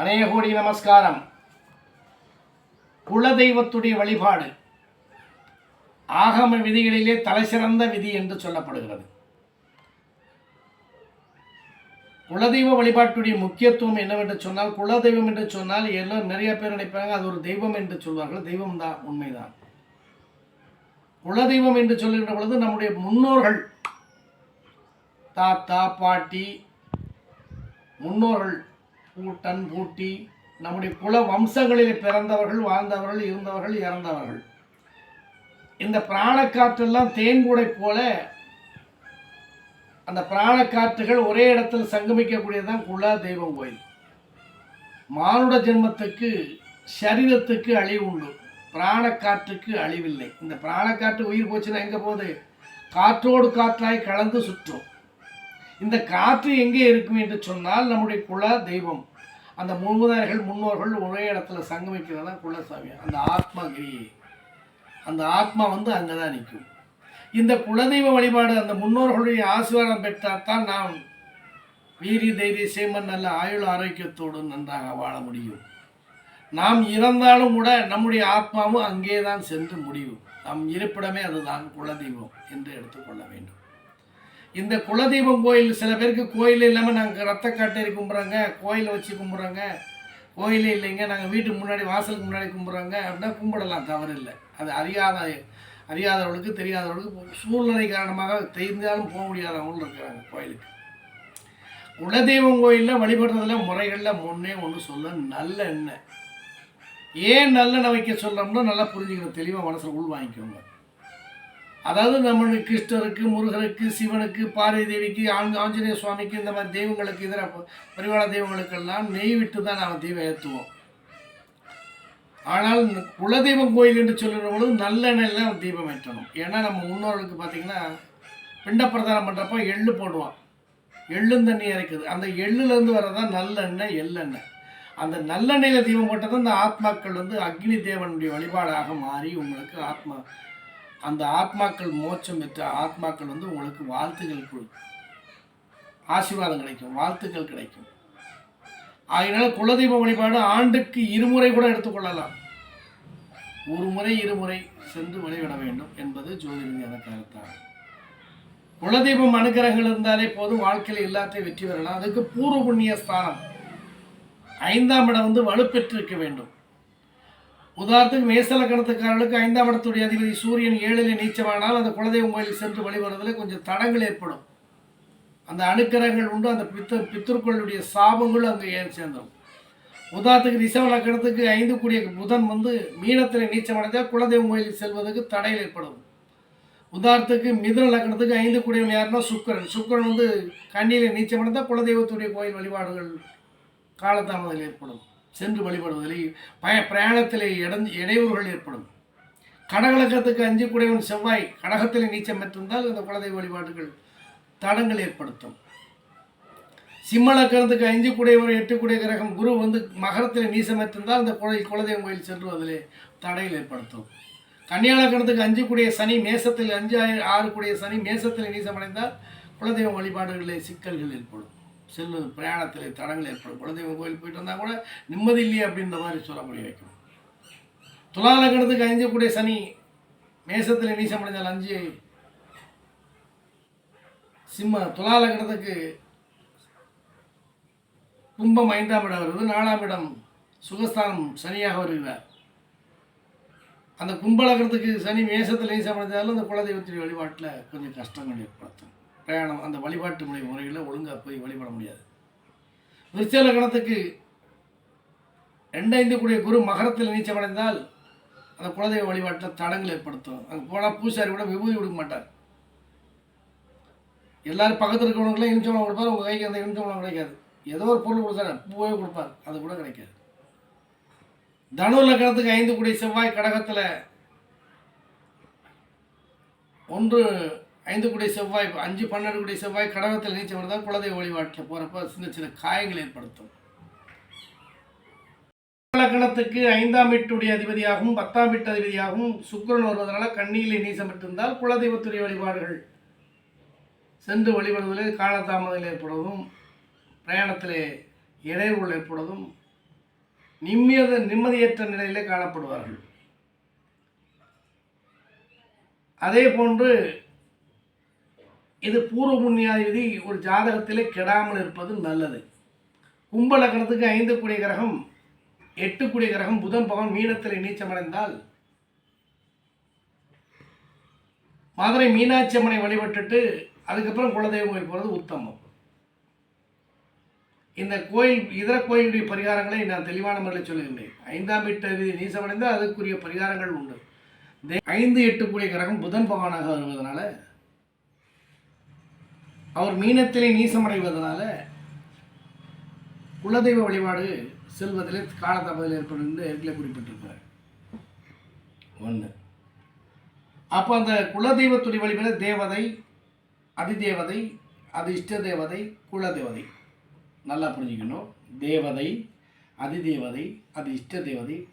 அநேகோடி நமஸ்காரம். குலதெய்வத்துடைய வழிபாடு ஆகம விதிகளிலே தலைசிறந்த விதி என்று சொல்லப்படுகிறது. குலதெய்வ வழிபாட்டுடைய முக்கியத்துவம் என்னவென்று சொன்னால் குலதெய்வம் என்று சொன்னால் எல்லாம் நிறைய பேர் நினைப்பாங்க அது ஒரு தெய்வம் என்று சொல்வார்கள். தெய்வம் தான் உண்மைதான் குலதெய்வம் என்று சொல்லுகின்ற பொழுது நம்முடைய முன்னோர்கள் தாத்தா பாட்டி முன்னோர்கள் பூட்டன் பூட்டி நம்முடைய குல வம்சங்களில் பிறந்தவர்கள் வாழ்ந்தவர்கள் இருந்தவர்கள் இறந்தவர்கள். இந்த பிராணக்காற்றெல்லாம் தேன்கூடை போல அந்த பிராணக்காற்றுகள் ஒரே இடத்தில் சங்கமிக்கக்கூடியதுதான் குல தெய்வம் கோயில். மானுட ஜென்மத்துக்கு சரீரத்துக்கு அழிவு உண்டு. பிராணக்காற்றுக்கு அழிவில்லை. இந்த பிராணக்காற்று உயிர் போச்சுன்னா எங்கே போகுது? காற்றோடு காற்றாய் கலந்து சுற்றும். இந்த காற்று எங்கே இருக்கும் என்று சொன்னால் நம்முடைய குல தெய்வம். அந்த முழுமுதர்கள் முன்னோர்கள் ஒரே இடத்துல சங்கமிக்கிறதா தான் குலசாமி. அந்த ஆத்மகிரி அந்த ஆத்மா வந்து அங்கே தான் நிற்கும். இந்த குலதெய்வ வழிபாடு அந்த முன்னோர்களுடைய ஆசீர்வாதம் பெற்றால் தான் நாம் வீரி தைரிய சேமன் நல்ல ஆயுள் ஆரோக்கியத்தோடு நன்றாக வாழ முடியும். நாம் இறந்தாலும் கூட நம்முடைய ஆத்மாவும் அங்கே தான் சென்று முடியும். நம் இருப்பிடமே அதுதான் குலதெய்வம் என்று எடுத்துக்கொள்ள வேண்டும். இந்த குலதெய்வம் கோயில் சில பேருக்கு கோயில் இல்லாமல் நாங்கள் ரத்த காட்டேரி கும்பிட்றாங்க கோயிலை வச்சு கும்பிட்றாங்க. கோயிலே இல்லைங்க நாங்கள் வீட்டுக்கு முன்னாடி வாசலுக்கு முன்னாடி கும்பிட்றாங்க அப்படின்னா கும்பிடலாம் தவறு இல்லை. அது அறியாத அறியாதவர்களுக்கு தெரியாதவர்களுக்கு சூழ்நிலை காரணமாக தெரிந்தாலும் போக முடியாதவங்களும் இருக்கிறாங்க கோயிலுக்கு. குலதெய்வம் கோயிலில் வழிபடுறதுல முறைகளில் முன்னே ஒன்று சொல்ல நல்ல எண்ணெய். ஏன் நல்லெண்ணெய் வைக்க சொல்கிறோம்னா நல்லா புரிஞ்சுக்கணும் தெளிவாக மனசில் உள் வாங்கிக்கோங்க. அதாவது நம்மளுக்கு கிருஷ்ணருக்கு முருகனுக்கு சிவனுக்கு பார்வதி தேவிக்கு ஆஞ்சநேய சுவாமிக்கு இந்த மாதிரி தெய்வங்களுக்கு இதர ப- பரிவார தெய்வங்களுக்கெல்லாம் நெய் விட்டு தான் நாம் தீபம் ஏற்றுவோம் ஆனால் குலதெய்வம் கோயில் என்று சொல்லுற பொழுது நல்லெண்ணெயில் தான் தீபம் ஏற்றணும். ஏன்னா நம்ம முன்னோர்களுக்கு பார்த்திங்கன்னா பிண்ட பிரதானம் பண்ணுறப்ப எள்ளு போடுவான். எள்ளும் தண்ணி இறைக்குது. அந்த எள்ளுலேருந்து வரதான் நல்லெண்ணெய் எள்ளெண்ணெய். அந்த நல்லெண்ணெயில் தீபம் போட்டால் இந்த ஆத்மாக்கள் வந்து அக்னி தேவனுடைய வழிபாடாக மாறி உங்களுக்கு ஆத்மா அந்த ஆத்மாக்கள் மோட்சம் பெற்ற ஆத்மாக்கள் வந்து உங்களுக்கு வாழ்த்துக்கள் கொடுக்கும் ஆசீர்வாதம் கிடைக்கும் வாழ்த்துக்கள் கிடைக்கும். அதனால குலதெய்வ வழிபாடு ஆண்டுக்கு இருமுறை கூட எடுத்துக்கொள்ளலாம். ஒரு முறை இருமுறை சென்று வழிபட வேண்டும் என்பது ஜோதிடமான கருத்தாகும் குலதெய்வம் அனுகிரகங்கள் இருந்தாலே போதும் வாழ்க்கையில் எல்லாத்தையும் வெற்றி பெறலாம். அதுக்கு பூர்வ புண்ணிய ஸ்தானம் ஐந்தாம் இடம் வந்து வலுப்பெற்றிருக்க வேண்டும். உதாரணத்துக்கு மேசலக்கணத்துக்காரர்களுக்கு ஐந்தாம் இடத்துடைய அதிபதி சூரியன் ஏழில் நீச்சமானால் அந்த குலதெய்வம் கோயிலுக்கு சென்று வழிபடுறதுல கொஞ்சம் தடங்கள் ஏற்படும். அந்த அணுக்கரங்கள் உண்டு அந்த பித்து பித்திருக்களுடைய சாபங்களும் அங்கே ஏன் சேர்ந்துடும் உதாரணத்துக்கு ரிசவ லக்கணத்துக்கு ஐந்து கூடிய புதன் வந்து மீனத்தில் நீச்சமடைந்தால் குலதெய்வம் கோயிலுக்கு செல்வதற்கு தடையில் ஏற்படும். உதாரணத்துக்கு மிதுன லக்கணத்துக்கு ஐந்து கூடியவன் யாருன்னா சுக்கரன். சுக்கரன் வந்து கண்ணியில் நீச்சமடைந்தால் குலதெய்வத்துடைய கோயில் வழிபாடுகள் காலதாமதம் ஏற்படும். சென்று வழிபடுவதில் பய பிரயாணத்தில் இடந்து இடையூறுகள் ஏற்படும். கடகலக்கத்துக்கு அஞ்சக்கூடியவன் செவ்வாய் கடகத்தில் நீச்சம் பெற்றிருந்தால் இந்த குலதெய்வ வழிபாடுகள் தடங்கள் ஏற்படுத்தும். சிம்மலக்கணத்துக்கு அஞ்சு கூடியவர் எட்டு கூடிய கிரகம் குரு வந்து மகரத்தில் நீசமற்றிருந்தால் அந்த குல குலதெய்வம் கோயில் சென்றுவதிலே தடையில் ஏற்படுத்தும். கன்னியாலக்கணத்துக்கு அஞ்சு கூடிய சனி மேசத்தில் அஞ்சு ஆறு- ஆறு கூடிய சனி மேசத்தில் நீசமடைந்தால் குலதெய்வம் வழிபாடுகளில் சிக்கல்கள் ஏற்படும். செல்லு பிரயாணத்தில் தடங்கள் ஏற்படும். குலதெய்வம் கோயில் போயிட்டு வந்தால் கூட நிம்மதி இல்லையே அப்படின்ற மாதிரி சொல்ல முடிய வைக்கும் துலா லக்கணத்துக்கு அஞ்சு சனி மேசத்தில் நீசமடைந்தால் அஞ்சு. சிம்ம துலாலகணத்துக்கு கும்பம் ஐந்தாம் இடம் வருது நாலாம் இடம் சுகஸ்தானம் சனியாக வருகிறார். அந்த கும்பலகரத்துக்கு சனி மேசத்தில் நீசமடைந்தாலும் அந்த குலதெய்வத்தின் வழிபாட்டில் கொஞ்சம் கஷ்டங்கள் ஏற்படுத்தும். பிரயாணம் அந்த வழிபாட்டு முறை முறையில் ஒழுங்காக போய் வழிபட முடியாது. விருச்ச லக்னத்துக்கு ரெண்டைந்து கூடிய குரு மகரத்தில் நீச்சமடைந்தால் அந்த குலதெய்வ வழிபாட்டில் தடங்கள் ஏற்படுத்தும். அங்கே போனால் பூசாரி கூட விபூதி கொடுக்க மாட்டார். எல்லாரும் பக்கத்தில் இருக்கிறவங்களுக்குலாம் இனிச்சவளம் கொடுப்பார் உங்கள் கைக்கு அந்த இனிச்சவளம் கிடைக்காது. ஏதோ ஒரு பொருள் கொடுத்தாரு பூவே கொடுப்பார் அது கூட கிடைக்காது. தனு லக்கணத்துக்கு ஐந்து கூடிய செவ்வாய் கடகத்தில் ஒன்று ஐந்து கூடிய செவ்வாய் அஞ்சு பன்னெண்டு கூடிய செவ்வாய் கடகத்தில் நீச்சம் இருந்தால் குலதெய்வ வழிபாட்டில் போகிறப்ப சின்ன சின்ன காயங்கள் ஏற்படுத்தும். லக்கணத்துக்கு ஐந்தாம் வீட்டுடைய அதிபதியாகவும் பத்தாம் வீட்டு அதிபதியாகவும் சுக்கிரன் வருவதனால கண்ணியிலே நீசம் பெற்றிருந்தால் குலதெய்வத்துறை வழிபாடுகள் சென்று வழிபடுவதில் காலதாமதங்கள் ஏற்படுவதும் பிரயாணத்திலே இடையூறுகள் ஏற்படுவதும் நிம்மியத நிம்மதியற்ற நிலையிலே காணப்படுவார்கள். அதே போன்று இது பூர்வ புண்ணியாதிபதி ஒரு ஜாதகத்திலே கெடாமல் இருப்பது நல்லது. கும்ப லக்னத்துக்கு ஐந்து குடிய கிரகம் எட்டு கூடிய கிரகம் புதன் பகவான் மீனத்தில் நீச்சமடைந்தால் மதுரை மீனாட்சி அம்மனை வழிபட்டுட்டு அதுக்கப்புறம் குலதெய்வம் கோயில் போகிறது உத்தமம். இந்த கோயில் இதர கோயிலுடைய பரிகாரங்களை நான் தெளிவான முறையில் சொல்லுகின்றேன் ஐந்தாம் வீட்டு விதி நீசமடைந்தால் அதுக்குரிய பரிகாரங்கள் உண்டு. தே- ஐந்து எட்டு கூடிய கிரகம் புதன் பகவானாக வருவதனால அவர் மீனத்திலே நீசமடைவதனால குலதெய்வ வழிபாடு செல்வதில் காலதாமதத்தில் ஏற்படும் என்று ஏற்கனவே குறிப்பிட்டிருக்கிறார். ஒன்று அப்போ அந்த குலதெய்வத்துடைய வழிபாடு தேவதை அதிதேவதை அது இஷ்ட தேவதை குலதேவதை. நல்லா புரிஞ்சுக்கணும். தேவதை அதிதேவதை அது இஷ்ட தேவதை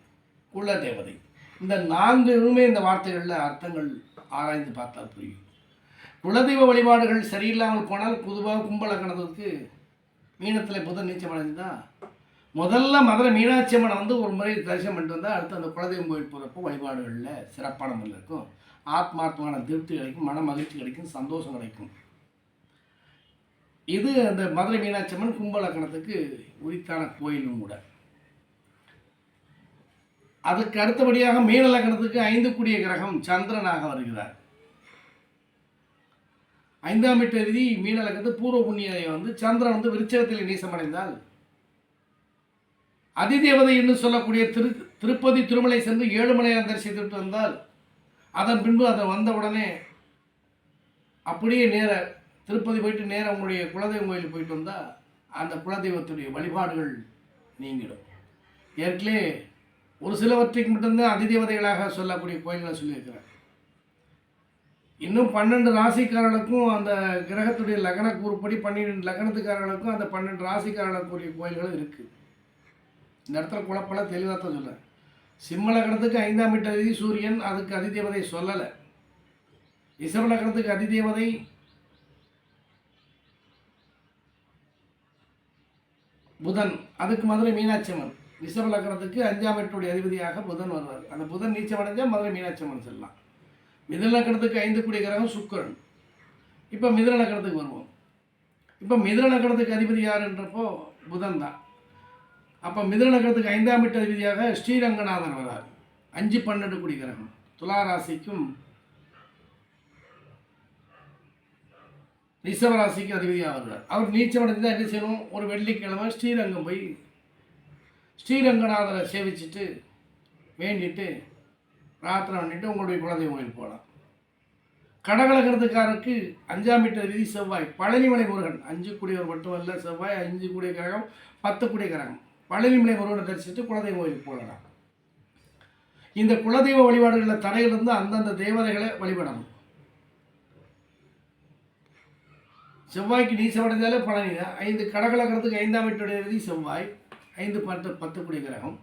குலதேவதை. இந்த நான்குமே இந்த வார்த்தைகளில் அர்த்தங்கள் ஆராய்ந்து பார்த்தால் புரியும். குலதெய்வ வழிபாடுகள் சரியில்லாமல் போனால் பொதுவாக கும்பலகணத்துக்கு மீனத்தில் புதன் நீச்சம் அடைஞ்சுதா முதல்ல மதுரை மீனாட்சி அம்மனை வந்து ஒரு முறை தரிசனம் பண்ணிட்டு வந்தால் அடுத்து அந்த குலதெய்வம் கோயில் போகிறப்போ வழிபாடுகளில் சிறப்பான முறையில் இருக்கும். ஆத்மார்த்தமான திருப்தி கிடைக்கும் மன மகிழ்ச்சி கிடைக்கும் சந்தோஷம் கிடைக்கும். இது அந்த மதுரை மீனாட்சி அம்மன் கும்பலக்கணத்துக்கு உரித்தான கோயிலும் கூட. அதுக்கு அடுத்தபடியாக மீனலக்கணத்துக்கு ஐந்து கூடிய கிரகம் சந்திரனாக வருகிறார். ஐந்தாம் வீட்டு விதி பூர்வ புண்ணியை வந்து சந்திரன் வந்து விருச்சகத்தில் நீசமடைந்தால். அதிதேவதை என்று சொல்லக்கூடிய திரு திருப்பதி திருமலை சென்று ஏழுமலையான் தரிசித்துட்டு வந்தால் அதன் பின்பு அதை வந்த உடனே அப்படியே நேர திருப்பதி போயிட்டு நேரம் உங்களுடைய குலதெய்வம் கோயிலுக்கு போயிட்டு வந்தால் அந்த குலதெய்வத்துடைய வழிபாடுகள் நீங்கிடும். ஏற்கனவே ஒரு சிலவற்றைக்கு மட்டும்தான் அதிதேவதைகளாக சொல்லக்கூடிய கோயில்களை சொல்லியிருக்கிறேன் இன்னும் பன்னெண்டு ராசிக்காரர்களுக்கும் அந்த கிரகத்துடைய லக்ன கூறுப்படி பன்னிரெண்டு லக்னத்துக்காரர்களுக்கும் அந்த பன்னெண்டு ராசிக்காரர்களுக்குரிய கோயில்களும் இருக்குது இந்த இடத்துல குழப்பெல்லாம் தெளிவாக தான் சொல்கிறேன் சிம்ம லக்னத்துக்கு ஐந்தாம் வீட்டு அதிதி சூரியன் அதுக்கு அதிதேவதை சொல்லலை. ரிஷப லக்னத்துக்கு அதிதேவதை புதன் அதுக்கு மதுரை மீனாட்சி அம்மன். ரிஷப லக்னத்துக்கு அஞ்சாம் வீட்டுடைய அதிபதியாக புதன் வருவார். அந்த புதன் நீச்சம் அடைஞ்சால் மதுரை மீனாட்சி அம்மன் சொல்லலாம். மிதுன ஐந்து கூடிய கிரகம் சுக்கரன். இப்போ மிதலக்கணத்துக்கு வருவோம். இப்போ மிதலக்கணத்துக்கு அதிபதி யாருன்றப்போ புதன் தான். அப்போ மிதலக்கணத்துக்கு ஐந்தாம் வீட்டு அதிபதியாக ஸ்ரீரங்கநாதன் வரார். அஞ்சு பன்னெண்டு கூடிய கிரகம். துலா ராசிக்கும் ரிஷப அதிபதியாக வருகிறார் அவர் நீச்சம் தான் என்ன செய்யணும்? ஒரு வெள்ளிக்கிழமை ஸ்ரீரங்கம் போய் ஸ்ரீரங்கநாதரை சேவிச்சுட்டு வேண்டிட்டு பிரார்த்தனை பண்ணிட்டு உங்களுடைய குலதெய்வம் கோயில் போகலாம். கடகலகிறதுக்காரருக்கு அஞ்சாம் வீட்டு விதி செவ்வாய். பழனிமலை முருகன். அஞ்சு கூடியவர் மட்டுமல்ல செவ்வாய் அஞ்சு கூடிய கிரகம் பத்து கூடிய கிரகம். பழனிமலை முருகனை தரிசித்து குலதெய்வம் கோயிலுக்கு போகலாம். இந்த குலதெய்வ வழிபாடுகளில் தடையிலிருந்து அந்தந்த தேவதைகளை வழிபடணும். செவ்வாய்க்கு நீசமடைந்தாலே பழனி தான் ஐந்து கடகலகிறதுக்கு ஐந்தாம் வீட்டுடைய விதி செவ்வாய். ஐந்து பத்து பத்து கூடிய கிரகம்.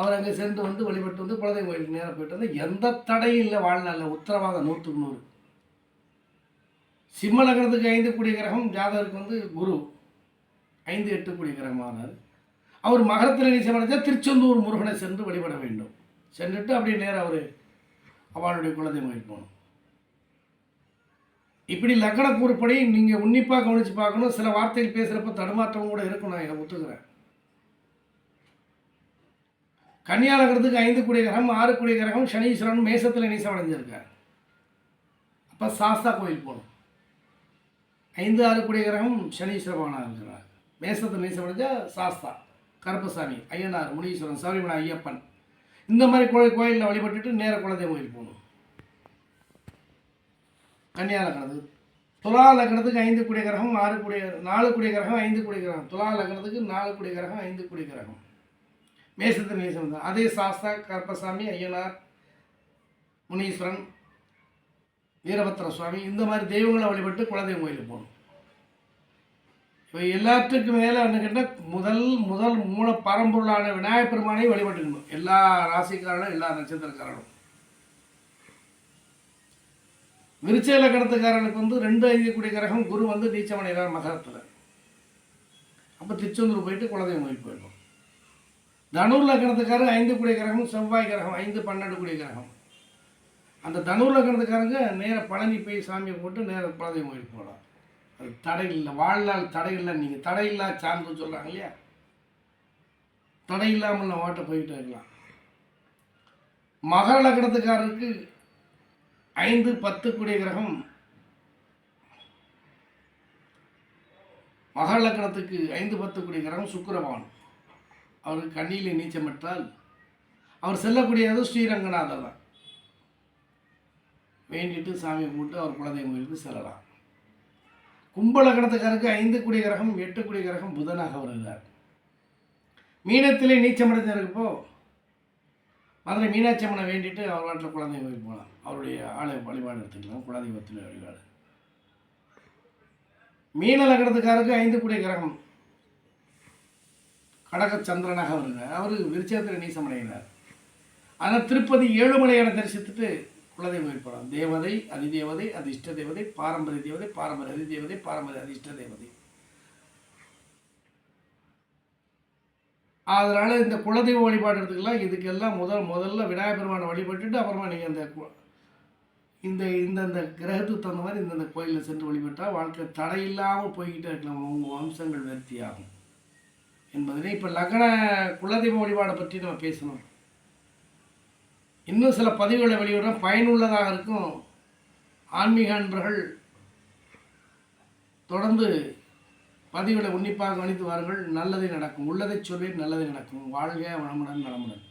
அவர் அங்கே சென்று வந்து வழிபட்டு வந்து குலதெய்வ கோயிலுக்கு நேராக போயிட்டு வந்து எந்த தடையும் இல்லை. வாழ்நாளில் உத்தரவாதம் நூற்றுக்கு நூறு. சிம்ம நகரத்துக்கு ஐந்து கூடிய கிரகம் ஜாதகருக்கு வந்து குரு ஐந்து எட்டு கூடிய கிரகமானார் அவர் மகரத்தில் நீசமடைஞ்சால் திருச்செந்தூர் முருகனை சென்று வழிபட வேண்டும். சென்றுட்டு அப்படியே நேராக அவர் அவளுடைய குலதெய்வம் கோயில் போகணும். இப்படி லக்கண கூறுப்படி நீங்கள் உன்னிப்பாக கவனித்து பார்க்கணும். சில வார்த்தைகள் பேசுகிறப்ப தடுமாற்றம் கூட இருக்கும். நான் இதை ஒத்துக்கிறேன். கன்னியாலகரத்துக்கு ஐந்து கூடிய கிரகம் ஆறு கூடிய கிரகம் சனீஸ்வரன் மேசத்தில் நீசம் அடைஞ்சிருக்கார். அப்போ சாஸ்தா கோயில் போகணும். ஐந்து ஆறு கூடிய கிரகம் சனீஸ்வர இருக்கிறார் மேசத்தில் நீசம் அடைஞ்சா சாஸ்தா கருப்பசாமி ஐயனார் முனீஸ்வரன் சௌரியமன ஐயப்பன். இந்த மாதிரி கோயில் கோயிலில் வழிபட்டுட்டு நேர குலதெய்வம் கோயில் போகணும். கன்னியா லக்னத்துக்கு துலா லக்னத்துக்கு ஐந்து கூடிய கிரகம் ஆறு கூடிய நாலு கூடிய கிரகம் ஐந்து கூடிய கிரகம். துலா லக்னத்துக்கு நாலு கூடிய கிரகம் ஐந்து கூடிய கிரகம். மேசத்து நீசம் தான். அதே சாஸ்தா கருப்பசாமி ஐயனார் முனீஸ்வரன் வீரபத்திர சுவாமி இந்த மாதிரி தெய்வங்களை வழிபட்டு குலதெய்வம் கோயிலுக்கு போகணும். இப்போ எல்லாத்துக்கும் மேலே என்ன கேட்டால் முதல் முதல் மூல பரம்பொருளான விநாயகப் பெருமானையும் வழிபட்டுக்கணும். எல்லா ராசிக்காரனும் எல்லா நட்சத்திரக்காரனும் விருச்ச லக்கணத்துக்காரனுக்கு வந்து ரெண்டு ஐந்து கூடிய கிரகம் குரு வந்து நீச்சமடைகிறார் மகரத்தில். அப்போ திருச்செந்தூர் போயிட்டு குலதெய்வம் கோயில் போயிடும் தனுர் லக்னத்துக்காரங்க ஐந்து குடி கிரகம் செவ்வாய் கிரகம் ஐந்து பன்னெண்டு குடி கிரகம். அந்த தனுர் லக்னத்துக்காரங்க நேர பழனி போய் சாமியை போட்டு நேர குலதெய்வம் கோயில் போகலாம். அது தடை இல்லை வாழ்நாள் தடை இல்லை நீங்கள் தடையில்லா சார்ந்து சொல்கிறாங்க இல்லையா? தடை இல்லாமல் நம்ம வாட்டை போயிட்டு இருக்கலாம். மகர லக்னத்துக்காரருக்கு ஐந்து பத்து குடி கிரகம். மகர லக்னத்துக்கு ஐந்து பத்து குடி கிரகம் சுக்கரபானம் அவருக்கு கண்ணியில் நீச்சமிட்டால் அவர் செல்லக்கூடியது ஸ்ரீரங்கநாதர் தான். வேண்டிட்டு சாமி கும்பிட்டு அவர் குலதெய்வம் கோயிலுக்கு செல்லலாம். கும்பலகணத்துக்காரருக்கு ஐந்து குடி கிரகம் எட்டு குடி கிரகம் புதனாக வருகிறார். மீனத்திலே நீச்சமடைஞ்சிருக்கப்போ மதுரை மீனாட்சி அம்மனை வேண்டிட்டு அவர் வாட்டில் குழந்தை கோயில் போகலாம். அவருடைய ஆலய வழிபாடு எடுத்துக்கலாம். குலதெய்வத்தில் வழிபாடு. மீன லக்னத்துக்காரருக்கு ஐந்து கூடிய கிரகம் கடகச்சந்திரனாக வருகிறார் அவர் விருச்சேந்திர நீசமடைகிறார் ஆனால் திருப்பதி ஏழுமலையான தரிசித்துட்டு குலதெய்வம் ஏற்படும் தேவதை அதிதேவதை அதிர்ஷ்ட தேவதை பாரம்பரிய தேவதை பாரம்பரிய அதிதேவதை பாரம்பரிய அதிர்ஷ்ட தேவதை. அதனால் இந்த குலதெய்வ வழிபாடுறதுக்கெல்லாம் இதுக்கெல்லாம் முதல் முதல்ல விநாயகர் பெருமானை வழிபட்டுட்டு அப்புறமா நீங்கள் அந்த கு- இந்த இந்தந்த கிரகத்துக்கு தகுந்த மாதிரி இந்தந்த கோயிலில் சென்று வழிபட்டால் வாழ்க்கை தடையில்லாமல் போய்கிட்டே இருக்கலாம். உங்கள் வம்சங்கள் விருத்தியாகும் என்பதனை இப்போ லக்ன குலதெய்வ வழிபாடை பற்றி நம்ம பேசணும். இன்னும் சில பதிவுகளை வெளியிடுறோம். பயனுள்ளதாக இருக்கும். ஆன்மீக அன்பர்கள் தொடர்ந்து பதிவுகளை உன்னிப்பாக கவனித்து வாருங்கள். நல்லதே நடக்கும். உள்ளதை சொல்வேன் நல்லதே நடக்கும். வாழ்க வளமுடன் நலமுடன்.